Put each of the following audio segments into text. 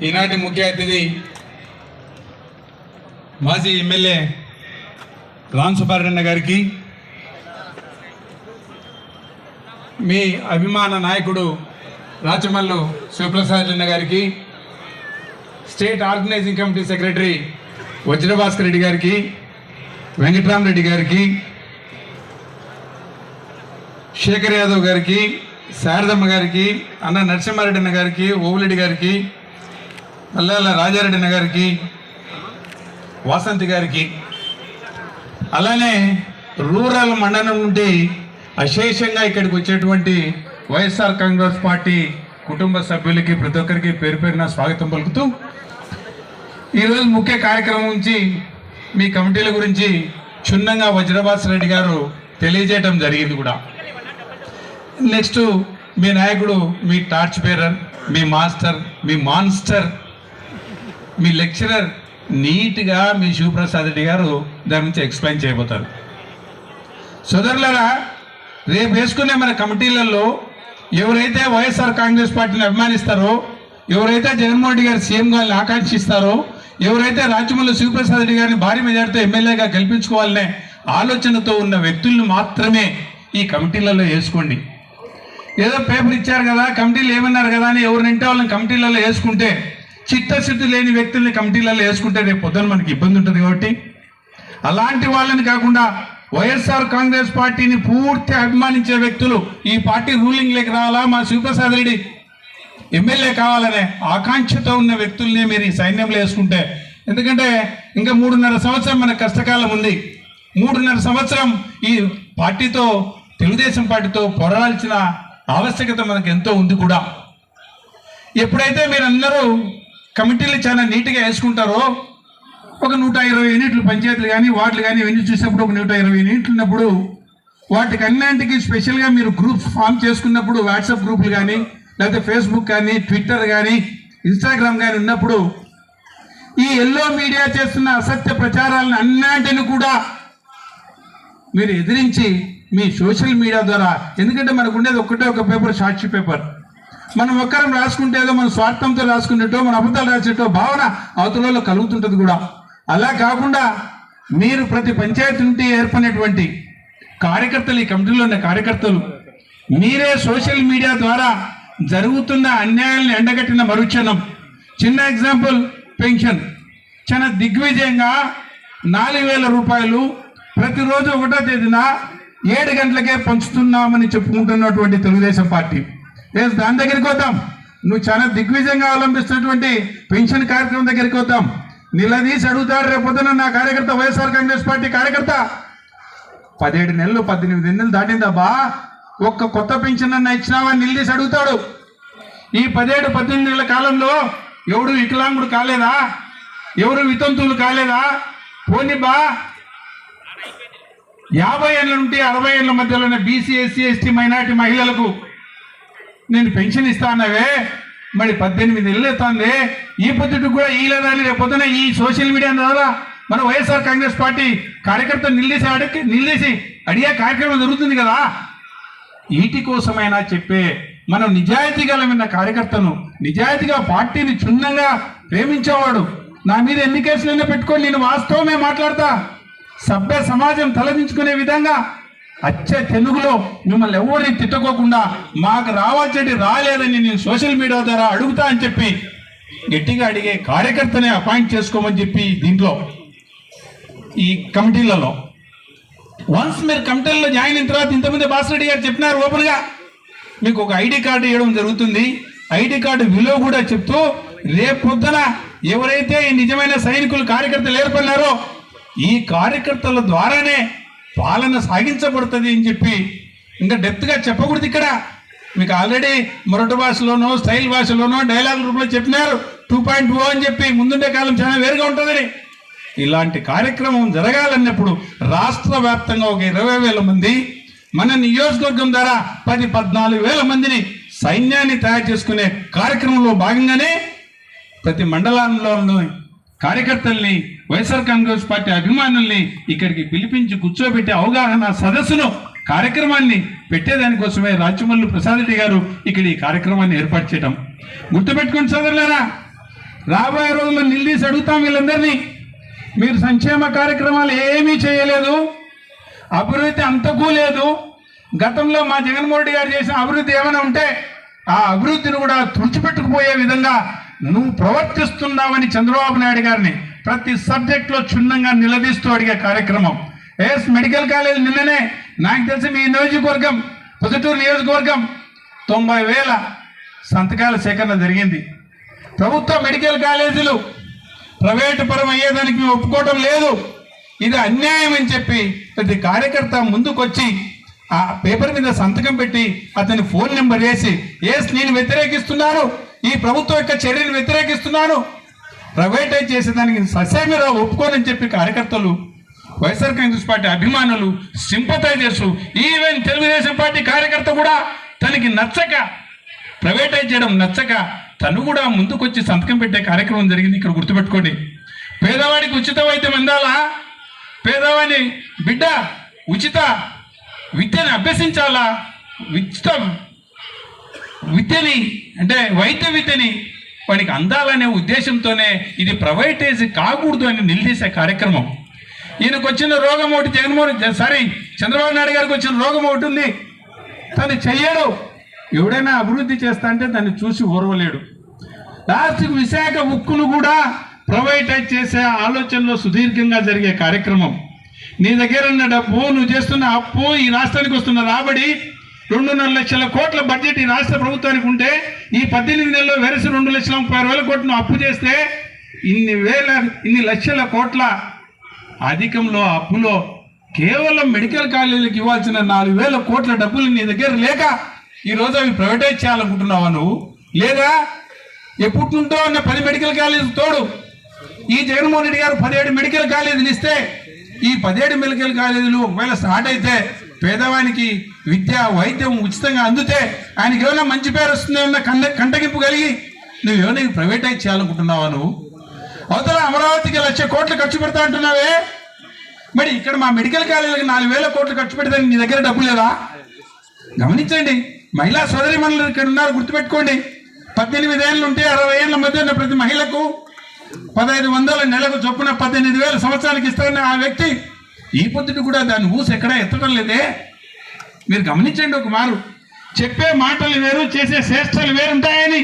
ఈనాటి ముఖ్య అతిథి మాజీ ఎమ్మెల్యే రామ్ సుబ్బారెడ్డి గారికి మీ అభిమాన నాయకుడు రాచమల్లు శివప్రసాద్ రెడ్డి గారికి state organising committee secretary Vajrabhaskar Reddy గారికి వెంకట్రామరెడ్డి గారికి శేఖర్ యాదవ్ గారికి శారదమ్మ గారికి అన్న నరసింహారెడ్డి అన్న గారికి ఓవులెడ్డి గారికి అల్లాల రాజారెడ్డి గారికి వాసంతి గారికి అలానే రూరల్ మండలం నుండి అశేషంగా ఇక్కడికి వచ్చేటువంటి వైఎస్ఆర్ కాంగ్రెస్ పార్టీ కుటుంబ సభ్యులకి ప్రతి ఒక్కరికి పేరు పేరున స్వాగతం పలుకుతూ ఈరోజు ముఖ్య కార్యక్రమం నుంచి మీ కమిటీల గురించి క్షుణ్ణంగా వజ్రభాస్ రెడ్డి గారు తెలియజేయటం జరిగింది కూడా. నెక్స్ట్ మీ నాయకుడు మీ టార్చ్ బేరర్ మీ మాస్టర్ మీ మాన్స్టర్ మీ లెక్చరర్ నీట్గా మీ శివప్రసాద్ రెడ్డి గారు దాని నుంచి ఎక్స్ప్లెయిన్ చేయబోతారు. సోదరులరా రేపు వేసుకునే మన కమిటీలలో ఎవరైతే వైఎస్ఆర్ కాంగ్రెస్ పార్టీని అభిమానిస్తారో ఎవరైతే జగన్మోహన్ రెడ్డి గారు సీఎం గారిని ఆకాంక్షిస్తారో ఎవరైతే రాజమౌళి శివప్రసాద్ రెడ్డి గారిని భారీ మెజార్టీతో ఎమ్మెల్యేగా గెలిపించుకోవాలనే ఆలోచనతో ఉన్న వ్యక్తులను మాత్రమే ఈ కమిటీలలో వేసుకోండి. ఏదో పేపర్ ఇచ్చారు కదా కమిటీలు ఏమన్నారు కదా అని ఎవరు నింటే వాళ్ళని కమిటీలలో వేసుకుంటే చిత్తశుద్ధి లేని వ్యక్తుల్ని కమిటీలలో వేసుకుంటే రేపు పొద్దున మనకి ఇబ్బంది ఉంటుంది కాబట్టి అలాంటి వాళ్ళని కాకుండా వైఎస్ఆర్ కాంగ్రెస్ పార్టీని పూర్తి అభిమానించే వ్యక్తులు ఈ పార్టీ రూలింగ్లోకి రావాలా? మా శివప్రసాద్ రెడ్డి ఎమ్మెల్యే కావాలనే ఆకాంక్షతో ఉన్న వ్యక్తుల్ని మీరు ఈ సైన్యంలో వేసుకుంటే ఎందుకంటే ఇంకా మూడున్నర సంవత్సరం మన కష్టకాలం ఉంది. మూడున్నర సంవత్సరం ఈ పార్టీతో తెలుగుదేశం పార్టీతో పోరాడాల్సిన ఆవశ్యకత మనకు ఎంతో ఉంది కూడా. ఎప్పుడైతే మీరందరూ కమిటీలు చాలా నీట్గా వేసుకుంటారో. ఒక నూట ఇరవై యూనిట్లు పంచాయతీలు కానీ వార్డులు కానీ ఇవన్నీ చూసినప్పుడు ఒక నూట ఇరవై యూనిట్లు ఉన్నప్పుడు వాటికి అన్నింటికి స్పెషల్గా మీరు గ్రూప్స్ ఫామ్ చేసుకున్నప్పుడు వాట్సాప్ గ్రూపులు కానీ లేకపోతే ఫేస్బుక్ కానీ ట్విట్టర్ కానీ ఇన్స్టాగ్రామ్ కానీ ఉన్నప్పుడు ఈ ఎల్లో మీడియా చేస్తున్న అసత్య ప్రచారాలను అన్నింటిని కూడా మీరు ఎదిరించి మీ సోషల్ మీడియా ద్వారా ఎందుకంటే మనకు ఉండేది ఒక్కటే ఒక పేపర్ సాక్షి పేపర్. మనం ఒక్కరం రాసుకుంటే ఏదో మన స్వార్థంతో రాసుకునేటో మన అబద్ధాలు రాసేటో భావన అవతలలో కలుగుతుంటుంది కూడా. అలా కాకుండా మీరు ప్రతి పంచాయతీ నుండి ఏర్పడినటువంటి కార్యకర్తలు ఈ కమిటీలో ఉన్న కార్యకర్తలు మీరే సోషల్ మీడియా ద్వారా జరుగుతున్న అన్యాయాలను ఎండగట్టిన మరుక్షణం. చిన్న ఎగ్జాంపుల్ పెన్షన్. చాలా దిగ్విజయంగా నాలుగు వేల రూపాయలు ప్రతిరోజు ఒకటో తేదీన ఏడు గంటలకే పంచుతున్నామని చెప్పుకుంటున్నటువంటి తెలుగుదేశం పార్టీ. లేదు దాని దగ్గరికి వద్దాం నువ్వు చాలా దిగ్విజయంగా అవలంబిస్తున్నటువంటి పెన్షన్ కార్యక్రమం దగ్గరికి వద్దాం నిలదీసి అడుగుతాడు రేపొద్దున నా కార్యకర్త వైఎస్ఆర్ కాంగ్రెస్ పార్టీ కార్యకర్త. పదిహేడు నెలలు పద్దెనిమిది నెలలు దాటిందబ్బా ఒక్క కొత్త పెన్షన్ అన్న ఇచ్చినావా నిలదీసి అడుగుతాడు. ఈ పదిహేడు పద్దెనిమిది నెలల కాలంలో ఎవడు వికలాంగుడు కాలేదా? ఎవరు వితంతువులు కాలేదా? పోనిబ్బా బా. యాభై ఏళ్ళ నుండి అరవై ఏళ్ళ మధ్యలోనే బీసీ ఎస్సీ ఎస్టీ మైనార్టీ మహిళలకు నేను పెన్షన్ ఇస్తానవే. మరి పద్దెనిమిది ఇళ్ళు ఎత్తుంది ఈ పొద్దుటికి కూడా ఈ లేదని రేపు ఈ సోషల్ మీడియా ద్వారా మన వైఎస్ఆర్ కాంగ్రెస్ పార్టీ కార్యకర్త నిలదీసి అడిగి నిలదీసి అడిగే కార్యక్రమం జరుగుతుంది కదా. వీటి కోసమైనా చెప్పే మనం నిజాయితీ గలమైన కార్యకర్తను నిజాయితీగా పార్టీని క్షుణ్ణంగా ప్రేమించేవాడు. నా మీద ఎన్ని కేసులైనా పెట్టుకొని నేను వాస్తవమే మాట్లాడతా. సభ్య సమాజం తలదించుకునే విధంగా అచ్చే తెలుగులో మిమ్మల్ని ఎవరిని తిట్టుకోకుండా మాకు రావాల్సింది రాలేదని నేను సోషల్ మీడియా ద్వారా అడుగుతా అని చెప్పి గట్టిగా అడిగే కార్యకర్తనే అపాయింట్ చేసుకోమని చెప్పి దీంట్లో ఈ కమిటీలలో. వన్స్ మీరు కమిటీల్లో జాయిన్ అయిన తర్వాత ఇంతమంది బాసరెడ్డి గారు చెప్పినారు ఓపెన్గా. మీకు ఒక ఐడి కార్డు ఇవ్వడం జరుగుతుంది. ఐడి కార్డు విలువ కూడా చెప్తూ రేపు పొద్దున ఎవరైతే ఈ నిజమైన సైనికులు కార్యకర్తలు ఏర్పడినారో ఈ కార్యకర్తల ద్వారానే పాలన సాగించబడుతుంది అని చెప్పి ఇంకా డెప్త్గా చెప్పకూడదు ఇక్కడ. మీకు ఆల్రెడీ మొరటి భాషలోనో స్టైల్ భాషలోనో డైలాగ్ రూపంలో చెప్పినారు. టూ పాయింట్ ఓ అని చెప్పి ముందుండే కాలం చాలా వేరుగా ఉంటుందని. ఇలాంటి కార్యక్రమం జరగాలన్నప్పుడు రాష్ట్ర వ్యాప్తంగా ఒక ఇరవై వేల మంది మన నియోజకవర్గం ద్వారా పది పద్నాలుగు వేల మందిని సైన్యాన్ని తయారు చేసుకునే కార్యక్రమంలో భాగంగానే ప్రతి మండలంలోని కార్యకర్తల్ని వైఎస్ఆర్ కాంగ్రెస్ పార్టీ అభిమానుల్ని ఇక్కడికి పిలిపించి కూర్చోబెట్టి అవగాహన సదస్సును కార్యక్రమాన్ని పెట్టేదానికోసమే రాచమల్లు ప్రసాద్ రెడ్డి గారు ఇక్కడ ఈ కార్యక్రమాన్ని ఏర్పాటు చేయడం గుర్తుపెట్టుకుని సోదరులారా రాబోయే రోజుల్లో నిలదీసి అడుగుతాం వీళ్ళందరినీ. మీరు సంక్షేమ కార్యక్రమాలు ఏమీ చేయలేదు అభివృద్ధి అంతకు లేదు. గతంలో మా జగన్మోహన్ రెడ్డి గారు చేసిన అభివృద్ధి ఏమైనా ఉంటే ఆ అభివృద్ధిని కూడా తుడిచిపెట్టుకుపోయే విధంగా నువ్వు ప్రవర్తిస్తున్నావని చంద్రబాబు నాయుడు గారిని ప్రతి సబ్జెక్ట్లో క్షుణ్ణంగా నిలదీస్తూ అడిగే కార్యక్రమం. ఎస్ మెడికల్ కాలేజ్ నిన్ననే నాకు తెలిసి మీ నియోజకవర్గం పొద్దుటూరు నియోజకవర్గం తొంభై వేల సంతకాల సేకరణ జరిగింది. ప్రభుత్వ మెడికల్ కాలేజీలు ప్రైవేటు పరం అయ్యేదానికి మేము ఒప్పుకోవడం లేదు. ఇది అన్యాయం అని చెప్పి ప్రతి కార్యకర్త ముందుకొచ్చి ఆ పేపర్ మీద సంతకం పెట్టి అతని ఫోన్ నెంబర్ వేసి ఏస్ నేను వ్యతిరేకిస్తున్నాను. ఈ ప్రభుత్వం యొక్క చర్యను వ్యతిరేకిస్తున్నాను. ప్రైవేటైజ్ చేసేదానికి ససేమిరా ఒప్పుకోనని చెప్పి కార్యకర్తలు వైఎస్ఆర్ కాంగ్రెస్ పార్టీ అభిమానులు సింపతైజర్స్ ఈవెన్ తెలుగుదేశం పార్టీ కార్యకర్త కూడా తనకి నచ్చక ప్రైవేటైజ్ చేయడం నచ్చక తను కూడా ముందుకొచ్చి సంతకం పెట్టే కార్యక్రమం జరిగింది ఇక్కడ గుర్తుపెట్టుకోండి. పేదవాడికి ఉచిత వైద్యం అందాలా? పేదవాడి బిడ్డ ఉచిత విద్యను అభ్యసించాలా? ఉచిత విద్యని అంటే వైద్య విద్యని వాడికి అందాలనే ఉద్దేశంతోనే ఇది ప్రైవేటైజ్ కాకూడదు అని నిలదీసే కార్యక్రమం. ఈయనకు వచ్చిన రోగం ఒకటి జగన్మోహన్ సారీ చంద్రబాబు నాయుడు గారికి వచ్చిన రోగం ఒకటి ఉంది. తను చెయ్యడు. ఎవడైనా అభివృద్ధి చేస్తా అంటే దాన్ని చూసి ఓర్వలేడు. లాస్ట్కి విశాఖ ఉక్కును కూడా ప్రైవేటైజ్ చేసే ఆలోచనలో సుదీర్ఘంగా జరిగే కార్యక్రమం. నీ దగ్గర ఉన్న డబ్బు నువ్వు చేస్తున్న అప్పు ఈ రాష్ట్రానికి వస్తున్న రాబడి రెండున్నర లక్షల కోట్ల బడ్జెట్ ఈ రాష్ట్ర ప్రభుత్వానికి ఉంటే ఈ పద్దెనిమిది నెలల్లో వెరసి రెండు లక్షల ముప్పై ఆరు వేల కోట్లను అప్పు చేస్తే ఇన్ని వేల ఇన్ని లక్షల కోట్ల అధికంలో అప్పులో కేవలం మెడికల్ కాలేజీలకు ఇవ్వాల్సిన నాలుగు వేల కోట్ల డబ్బులు నీ దగ్గర లేక ఈరోజు అవి ప్రైవేటైజ్ చేయాలనుకుంటున్నావా నువ్వు? లేదా ఎప్పుడుంటో ఉన్న పది మెడికల్ కాలేజీ తోడు ఈ జగన్మోహన్ రెడ్డి గారు పదిహేడు మెడికల్ కాలేజీలు ఇస్తే ఈ పదిహేడు మెడికల్ కాలేజీలు ఒకవేళ స్టార్ట్ అయితే పేదవానికి విద్య వైద్యం ఉచితంగా అందితే ఆయనకి ఏమైనా మంచి పేరు వస్తుంది ఏమన్నా కంట కంటగింపు కలిగి నువ్వు ఏమైనా ప్రైవేటైజ్ చేయాలనుకుంటున్నావా నువ్వు? అవతల అమరావతికి లక్ష కోట్లు ఖర్చు పెడతా అంటున్నావే? మరి ఇక్కడ మా మెడికల్ కాలేజీలకు నాలుగు వేల కోట్లు ఖర్చు పెడితే నీ దగ్గర డబ్బు లేదా? గమనించండి మహిళా సోదరి మనులు ఇక్కడ ఉన్నారు గుర్తుపెట్టుకోండి. పద్దెనిమిది ఏళ్ళు ఉంటే అరవై ఏళ్ళ మధ్య ఉన్న ప్రతి మహిళకు పదహైదు వందల నెలకు చొప్పున పద్దెనిమిది వేల సంవత్సరానికి ఇస్తారని ఆ వ్యక్తి ఈ పొద్దుటి కూడా దాని ఊసు ఎక్కడా ఎత్తడం లేదే. మీరు గమనించండి ఒక మారు. చెప్పే మాటలు వేరు చేసే శ్రేష్టలు వేరుంటాయని.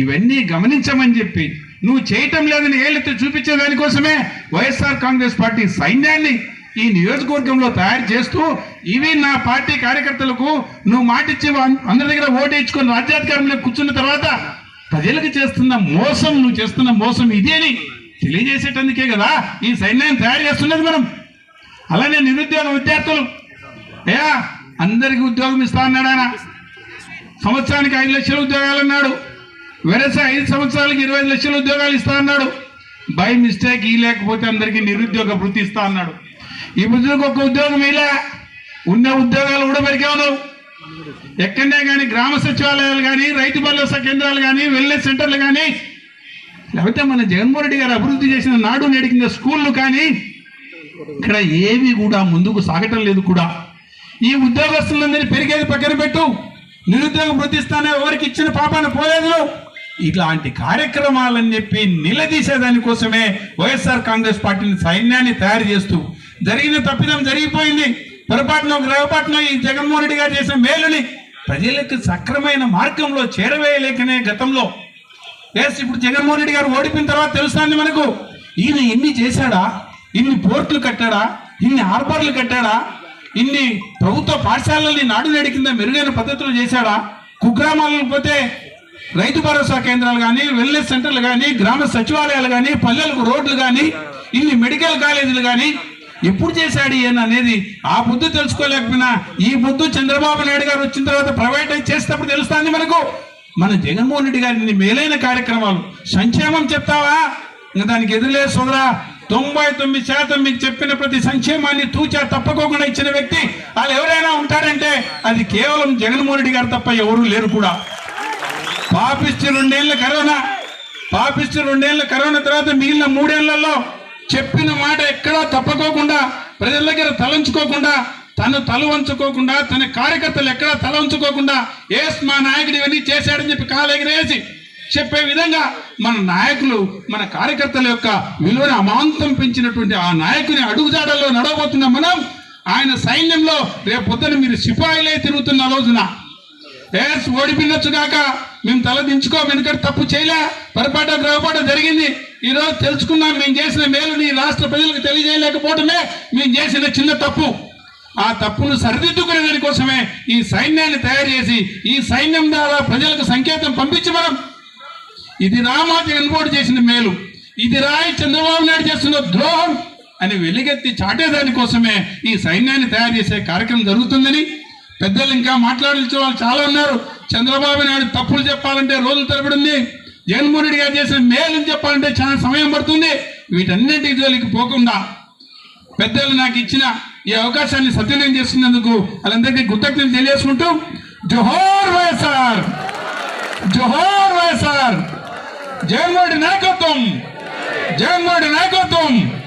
ఇవన్నీ గమనించమని చెప్పి నువ్వు చేయటం లేదని ఏళ్ళెత్తి చూపించే దానికోసమే వైఎస్ఆర్ కాంగ్రెస్ పార్టీ సైన్యాన్ని ఈ నియోజకవర్గంలో తయారు చేస్తూ ఇవి నా పార్టీ కార్యకర్తలకు నువ్వు మాటిచ్చి అందరి దగ్గర ఓటేయించుకొని రాజ్యాధికారంలో కూర్చున్న తర్వాత ప్రజలకు చేస్తున్న మోసం నువ్వు చేస్తున్న మోసం ఇది అని తెలియజేసేటందుకే కదా ఈ సైన్యాన్ని తయారు చేస్తున్నది మనం. అలానే నిరుద్యోగ విద్యార్థులు. అయ్యా అందరికీ ఉద్యోగం ఇస్తా అన్నాడు ఆయన. సంవత్సరానికి ఐదు లక్షల ఉద్యోగాలు అన్నాడు. వెరస ఐదు సంవత్సరాలకి ఇరవై లక్షల ఉద్యోగాలు ఇస్తా అన్నాడు. బై మిస్టేక్ ఈ లేకపోతే అందరికీ నిరుద్యోగ వృత్తి ఇస్తా అన్నాడు. ఈ బుద్ధులకు ఒక ఉద్యోగం ఇలా ఉన్న ఉద్యోగాలు కూడా పెరిగావు ఎక్కడనే కానీ గ్రామ సచివాలయాలు కానీ రైతు భరోసా కేంద్రాలు కానీ వెల్నెస్ సెంటర్లు కానీ లేకపోతే మన జగన్మోహన్ రెడ్డి గారు అభివృద్ధి చేసిన నాడు నేడు కింద స్కూళ్ళు కానీ ఇక్కడ ఏవి కూడా ముందుకు సాగటం లేదు కూడా. ఈ ఉద్యోగస్తులందరినీ పెరిగేది పక్కన పెట్టు. నిరుద్యోగం వృద్ధిస్తానే ఎవరికి ఇచ్చిన పాపాన పోలేదు ఇట్లాంటి కార్యక్రమాలని చెప్పి నిలదీసేదాని కోసమే వైఎస్ఆర్ కాంగ్రెస్ పార్టీని సైన్యాన్ని తయారు చేస్తూ జరిగిన తప్పిదం జరిగిపోయింది. పొరపాటున గ్రహపాటున ఈ జగన్మోహన్ రెడ్డి గారు చేసిన మేలుని ప్రజలకు సక్రమైన మార్గంలో చేరవేయలేకనే గతంలో. ఎస్ ఇప్పుడు జగన్మోహన్ రెడ్డి గారు ఓడిపోయిన తర్వాత తెలుస్తుంది మనకు. ఈయన ఎన్ని చేశాడా? ఇన్ని పోర్టులు కట్టాడా? ఇన్ని హార్బర్లు కట్టాడా? ఇన్ని ప్రభుత్వ పాఠశాలల్ని నాడు నేడు కింద మెరుగైన పద్ధతులు చేశాడా? కుగ్రామాలకు పోతే రైతు భరోసా కేంద్రాలు కానీ వెల్నెస్ సెంటర్లు కానీ గ్రామ సచివాలయాలు కానీ పల్లెలకు రోడ్లు కానీ ఇన్ని మెడికల్ కాలేజీలు కానీ ఎప్పుడు చేశాడు ఈయన అనేది ఆ బుద్ధి తెలుసుకోలేకపోయినా ఈ బుద్ధి చంద్రబాబు నాయుడు గారు వచ్చిన తర్వాత ప్రైవేటైజ్ చేసేటప్పుడు తెలుస్తుంది మనకు. మన జగన్మోహన్ రెడ్డి గారి మేలైన కార్యక్రమాలు. సంక్షేమం చెప్తావా? ఇంకా దానికి ఎదురులే సోదరా తొంభై తొమ్మిది శాతం మీకు చెప్పిన ప్రతి సంక్షేమాన్ని తూచా తప్పకోకుండా ఇచ్చిన వ్యక్తి వాళ్ళు ఎవరైనా ఉంటారంటే అది కేవలం జగన్మోహన్ రెడ్డి గారు తప్ప ఎవరూ లేరు కూడా. పాపిష్టి రెండేళ్ళ కరోనా. పాపిష్టి రెండేళ్ళ కరోనా తర్వాత మిగిలిన మూడేళ్ళలో చెప్పిన మాట ఎక్కడా తప్పకోకుండా ప్రజల దగ్గర తలంచుకోకుండా తను తల వంచుకోకుండా తన కార్యకర్తలు ఎక్కడా తల వంచుకోకుండా ఏస్ మా నాయకుడు ఇవన్నీ చేశాడని చెప్పి కాలు ఎగిరేసి చెప్పే విధంగా మన నాయకులు మన కార్యకర్తల యొక్క విలువను అమాంతం పెంచినటువంటి ఆ నాయకుని అడుగుజాడల్లో నడవబోతున్నాం మనం ఆయన సైన్యంలో రేపు పొద్దున మీరు సిపాయిలే తిరుగుతున్న రోజున. ఎస్ ఓడిపినొచ్చుగాక మేము తల దించుకో వెనుకటి తప్పు చేయలే పొరపాటు గ్రహపాటు జరిగింది. ఈరోజు తెలుసుకున్నాం మేము చేసిన మేలుని రాష్ట్ర ప్రజలకు తెలియజేయలేకపోవటమే మేము చేసిన చిన్న తప్పు. ఆ తప్పును సరిదిద్దుకునే దానికోసమే ఈ సైన్యాన్ని తయారు చేసి ఈ సైన్యం ద్వారా ప్రజలకు సంకేతం పంపించి మనం ఇది రామా వెనుకోటు చేసిన మేలు. ఇది రాయి చంద్రబాబు నాయుడు చేస్తున్న ద్రోహం అని వెలుగెత్తి చాటేదాని కోసమే ఈ సైన్యాన్ని తయారు చేసే కార్యక్రమం జరుగుతుందని పెద్దలు ఇంకా మాట్లాడాల్సిన వాళ్ళు చాలా ఉన్నారు. చంద్రబాబు నాయుడు తప్పులు చెప్పాలంటే రోజులు తరబడి ఉంది జగన్మోహన్ రెడ్డి గారు చేసిన మేలు చెప్పాలంటే చాలా సమయం పడుతుంది. వీటన్నింటి జోలికి పోకుండా పెద్దలు నాకు ఇచ్చిన ఈ అవకాశాన్ని సద్వినియోగం చేస్తున్నందుకు వాళ్ళందరికీ కృతజ్ఞతలు తెలియజేసుకుంటూ జోహోర్ వైఎస్ఆర్! జోహోర్ వైఎస్ఆర్! జగన్మోహన్ నాయకత్వం. జగన్మోహన్ నాయకత్వం.